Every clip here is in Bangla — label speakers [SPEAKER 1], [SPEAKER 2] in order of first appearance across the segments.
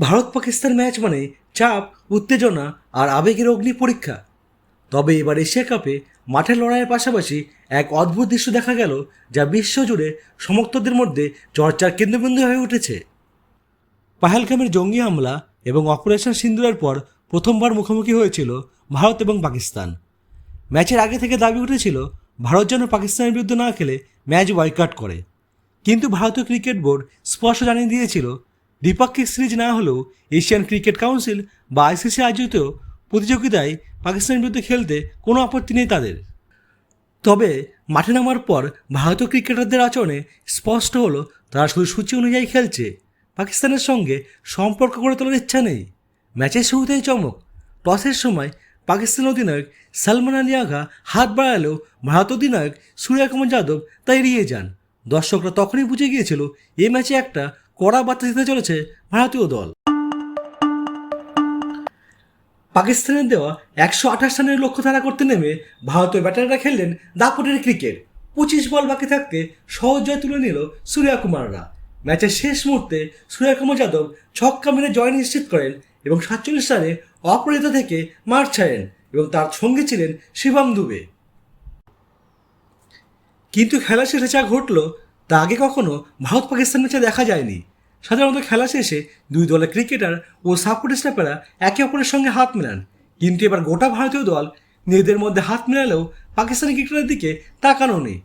[SPEAKER 1] ভারত পাকিস্তান ম্যাচ মানে চাপ, উত্তেজনা আর আবেগের অগ্নি পরীক্ষা। তবে এবার এশিয়া কাপে মাঠের লড়াইয়ের পাশাপাশি এক অদ্ভুত দৃশ্য দেখা গেল যা বিশ্বজুড়ে সমর্থকদের মধ্যে চর্চার কেন্দ্রবিন্দু হয়ে উঠেছে। পাহেলগামের জঙ্গি হামলা এবং অপারেশন সিন্দুরের পর প্রথমবার মুখোমুখি হয়েছিল ভারত এবং পাকিস্তান। ম্যাচের আগে থেকে দাবি উঠেছিল, ভারত যেন পাকিস্তানের বিরুদ্ধে না খেলে ম্যাচ বয়কাট করে। কিন্তু ভারতীয় ক্রিকেট বোর্ড স্পষ্ট জানিয়ে দিয়েছিল দ্বিপাক্ষিক সিরিজ না হলেও এশিয়ান ক্রিকেট কাউন্সিল বা আইসিসি আয়োজিত প্রতিযোগিতায় পাকিস্তানের বিরুদ্ধে খেলতে কোনো আপত্তি নেই তাদের। তবে মাঠে নামার পর ভারতীয় ক্রিকেটারদের আচরণে স্পষ্ট হলো, তারা শুধু সূচি অনুযায়ী খেলছে। পাকিস্তানের সঙ্গে সম্পর্ক গড়ে তোলার ইচ্ছা নেই। ম্যাচের শুরুতেই চমক। টসের সময় পাকিস্তান অধিনায়ক সালমান আলী আগা হাত বাড়ালেও ভারত অধিনায়ক সূর্য কুমার যাদব তা এড়িয়ে যান। দর্শকরা তখনই বুঝে গিয়েছিল এই ম্যাচে একটা কড়া বার্তা দিতে চলেছে ভারতীয় দল। পাকিস্তানের দেওয়া একশো আঠাশ রানের লক্ষ্য ধারা করতে নেমে ভারতীয় ব্যাটাররা খেললেন দাপটের ক্রিকেট। পঁচিশ বল বাকি থাকতে সহজ জয় তুলে নিল সূর্যা কুমাররা। ম্যাচের শেষ মুহূর্তে সূর্যা কুমার যাদব ছক্কা মেরে জয় নিশ্চিত করেন এবং সাতচল্লিশ রানে অপরাজিত থেকে মাঠ ছাড়েন এবং তার সঙ্গে ছিলেন শিবম দুবে। কিন্তু খেলা শেষে যা ঘটল তা আগে কখনো ভারত পাকিস্তান ম্যাচে দেখা যায়নি। সাধারণত খেলা শেষে দুই দলের ক্রিকেটার ও সাপোর্ট স্টাফেরা একে অপরের সঙ্গে হাত মেলান। কিন্তু এবার গোটা ভারতীয় দল নিজেদের মধ্যে হাত মেলালেও পাকিস্তানি ক্রিকেটারের দিকে তাকানো নেই।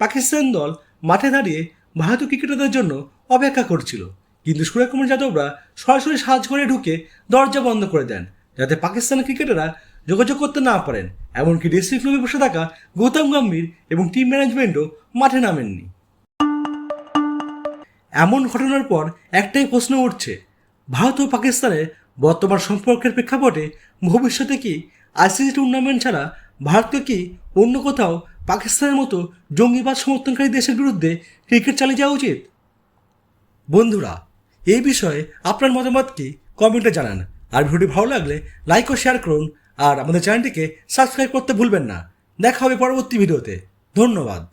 [SPEAKER 1] পাকিস্তান দল মাঠে দাঁড়িয়ে ভারতীয় ক্রিকেটারদের জন্য অপেক্ষা করছিল। কিন্তু সূর্যকুমার যাদবরা সরাসরি সাহায্য করে ঢুকে দরজা বন্ধ করে দেন, যাতে পাকিস্তানের ক্রিকেটাররা যোগাযোগ করতে না পারেন। এমনকি ডিস্ট্রিক্ট ক্লাবে বসে থাকা গৌতম গম্ভীর এবং টিম ম্যানেজমেন্টও মাঠে নামেননি। এমন ঘটনার পর একটাই প্রশ্ন উঠছে। ভারত ও পাকিস্তানের বর্তমান সম্পর্কের প্রেক্ষাপটে ভবিষ্যতে কি আইসিসি টুর্নামেন্ট ছাড়া ভারতকে কি অন্য কোথাও পাকিস্তানের মতো জঙ্গিবাদ সমর্থনকারী দেশের বিরুদ্ধে ক্রিকেট চালিয়ে যাওয়া উচিত? বন্ধুরা, এই বিষয়ে আপনার মতামত কি? কমেন্টে জানান। আর ভিডিওটি ভালো লাগলে লাইক ও শেয়ার করুন। আর আমাদের চ্যানেলটিকে সাবস্ক্রাইব করতে ভুলবেন না। দেখা হবে পরবর্তী ভিডিওতে। ধন্যবাদ।